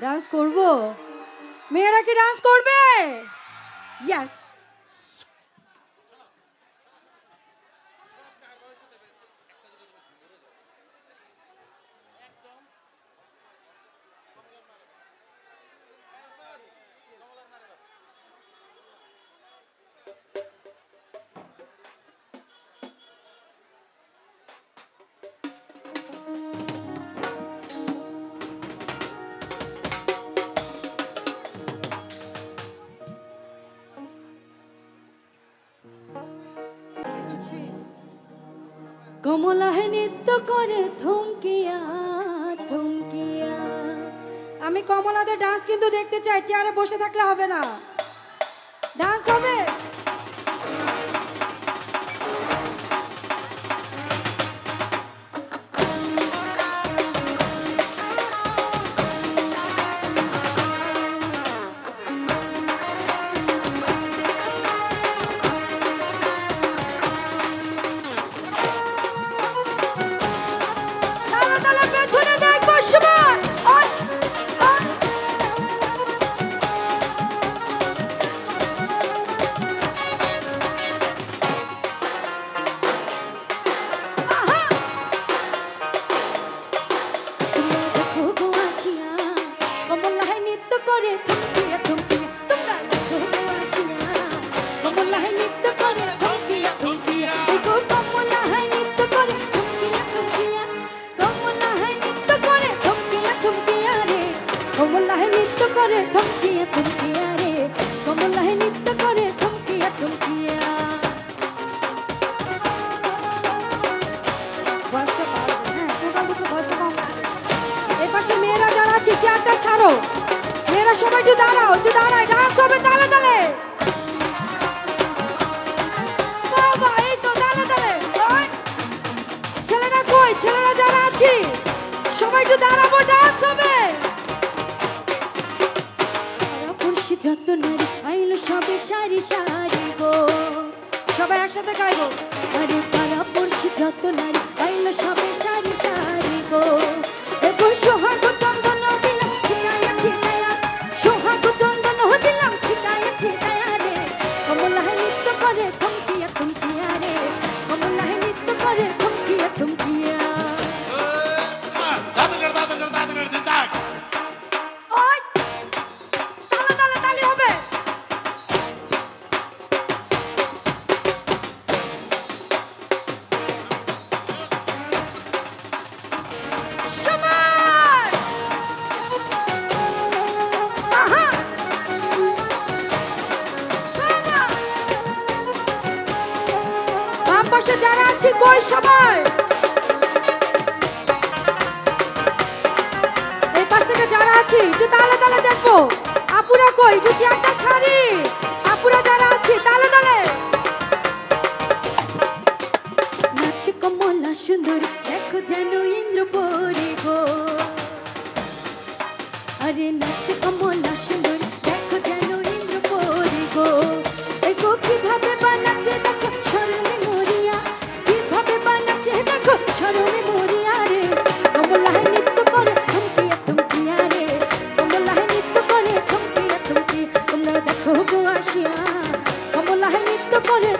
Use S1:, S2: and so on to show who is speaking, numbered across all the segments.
S1: Dance করব? মেয়েরা কি ডান্স করবে? ইয়েস কমলাহে নৃত্য করে থমকিয়া থমকিয়া। আমি কমলাদের ডান্স কিন্তু দেখতে চাই, চেয়ারে বসে থাকলে হবে না। ডান্স হবে? করে থমকিয়া থমকিয়া রে। কমলাহে নৃত্য করে থমকিয়া থমকিয়া। এই পাশে মেয়েরা যারা আছে চেয়ারটা ছাড়ো। মেয়েরা সবাই একটু দাঁড়াও, একটু দাঁড়ায় ডান্স হবে তালে তালে। ছেলেরা কই? ছেলেরা যারা আছি, সবাই একটু দাঁড়াবো ডান্স হবে যত নারী আইলো সবে সারি সারি গো। সবাই একসাথে গাইবো। আরে পড়শি যত নারী আইলো সবে সারি সারি গো। পাশে যারা আছে, কই সময় এই পাশ থেকে যারা আছি, একটু তালে তালে দেখব। আপুরা কই? একটু চেয়ারটা ছাড়ি। আপুরা যারা আছি, তালে তালে। নাচে কমলা সুন্দর, দেখো যেন ইন্দ্র পরে গো আরে নাচে কমলা সুন্দর। দেখো গো আসিয়া কমলা নৃত্য করে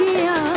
S1: 呀。